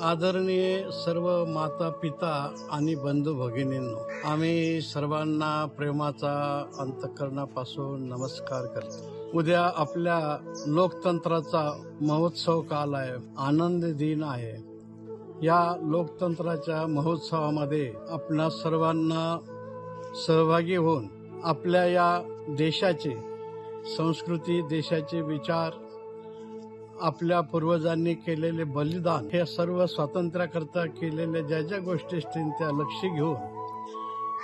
आदरणीय सर्व माता पिता आणि बंधू भगिनींनो आम्ही सर्वांना प्रेमाचा अंतकरणापासून नमस्कार करतो. उद्या आपल्या लोकतंत्राचा महोत्सव काल आहे आनंद दिन आहे. या लोकतंत्राच्या महोत्सवामध्ये आपणा सर्वांना सहभागी होऊन आपल्या या देशाचे संस्कृती देशाचे विचार आपल्या पूर्वजांनी केलेले बलिदान हे सर्व स्वातंत्र्याकरता केलेल्या ज्या ज्या गोष्टी असतील त्या लक्ष घेऊन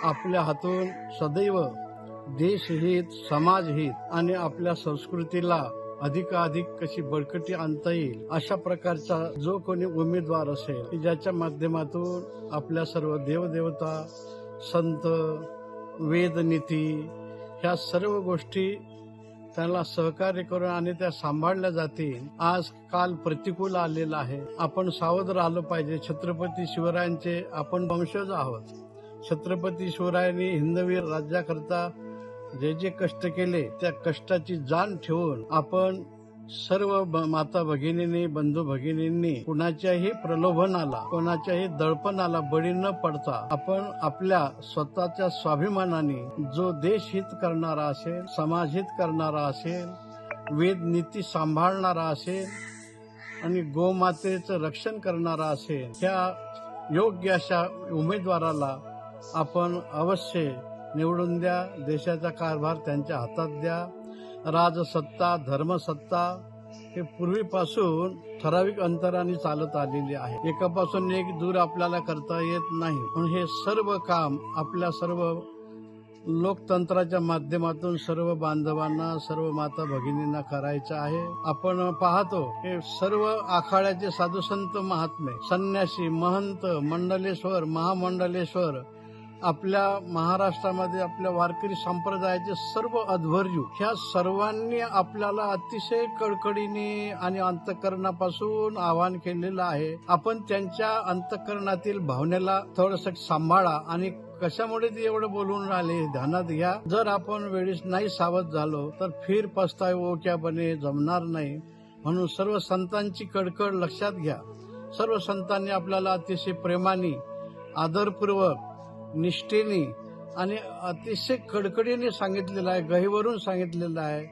आपल्या हातून सदैव देशहित समाजहित आणि आपल्या संस्कृतीला अधिकाधिक कशी बळकटी आणता येईल अशा प्रकारचा जो कोणी उमेदवार असेल की ज्याच्या माध्यमातून आपल्या सर्व देवदेवता संत वेदनीती ह्या सर्व गोष्टी त्याला सहकार्य करून आणि त्या सांभाळल्या जातील. आज काल प्रतिकूल आलेला आहे. आपण सावध राहिलं पाहिजे. छत्रपती शिवरायांचे आपण वंशज आहोत. छत्रपती शिवरायांनी हिंदवीर राज्याकरता जे जे कष्ट केले त्या कष्टाची जाण ठेवून आपण सर्व ब- माता भगिनींनी बंधू भगिनींनी कुणाच्याही प्रलोभनाला कोणाच्याही दडपणाला बळी न पडता आपण आपल्या स्वतःच्या स्वाभिमानाने जो देश हित करणारा असेल समाज हित करणारा असेल वेद नीती सांभाळणारा असेल आणि गोमातेचं रक्षण करणारा असेल त्या योग्य अशा उमेदवाराला आपण अवश्य निवडून द्या देशाचा कारभार त्यांच्या हातात द्या. राजसत्ता धर्मसत्ता हे पूर्वीपासून ठराविक अंतराने चालत आलेली आहे. एकापासून एक दूर आपल्याला करता येत नाही. पण हे सर्व काम आपल्या सर्व लोकतंत्राच्या माध्यमातून सर्व बांधवांना सर्व माता भगिनींना करायचं आहे. आपण पाहतो हे सर्व आखाड्याचे साधुसंत महात्मे संन्यासी महंत मंडलेश्वर महामंडलेश्वर आपल्या महाराष्ट्रामध्ये आपल्या वारकरी संप्रदायाचे सर्व अध्वर्यू ह्या सर्वांनी आपल्याला अतिशय कडकडीने आणि अंतकरणापासून आवाहन केलेलं आहे. आपण त्यांच्या अंतकरणातील भावनेला थोडस सांभाळा आणि कशामुळे ते एवढं बोलून राहिले ध्यानात घ्या. जर आपण वेळेस नाही सावध झालो तर फिर पस्ताय क्या बने जमणार नाही. म्हणून सर्व संतांची कडकड लक्षात घ्या. सर्व संतांनी आपल्याला अतिशय प्रेमाने आदरपूर्वक निष्ठेने आणि अतिशय कडकडीने सांगितलेलं आहे गहीवरून सांगितलेलं आहे.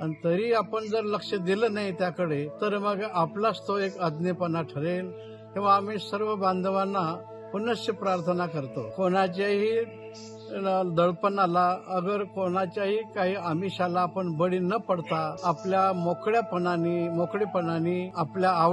आणि तरी आपण जर लक्ष दिलं नाही त्याकडे तर मग आपलाच तो एक अज्ञेपणा ठरेल. तेव्हा आम्ही सर्व बांधवांना पुनश्च प्रार्थना करतो. कोणाच्याही दडपणाला अगर कोणाच्याही काही आमिषाला आपण बळी न पडता आपल्या मोकळ्यापणाने मोकळेपणाने आपल्या आवड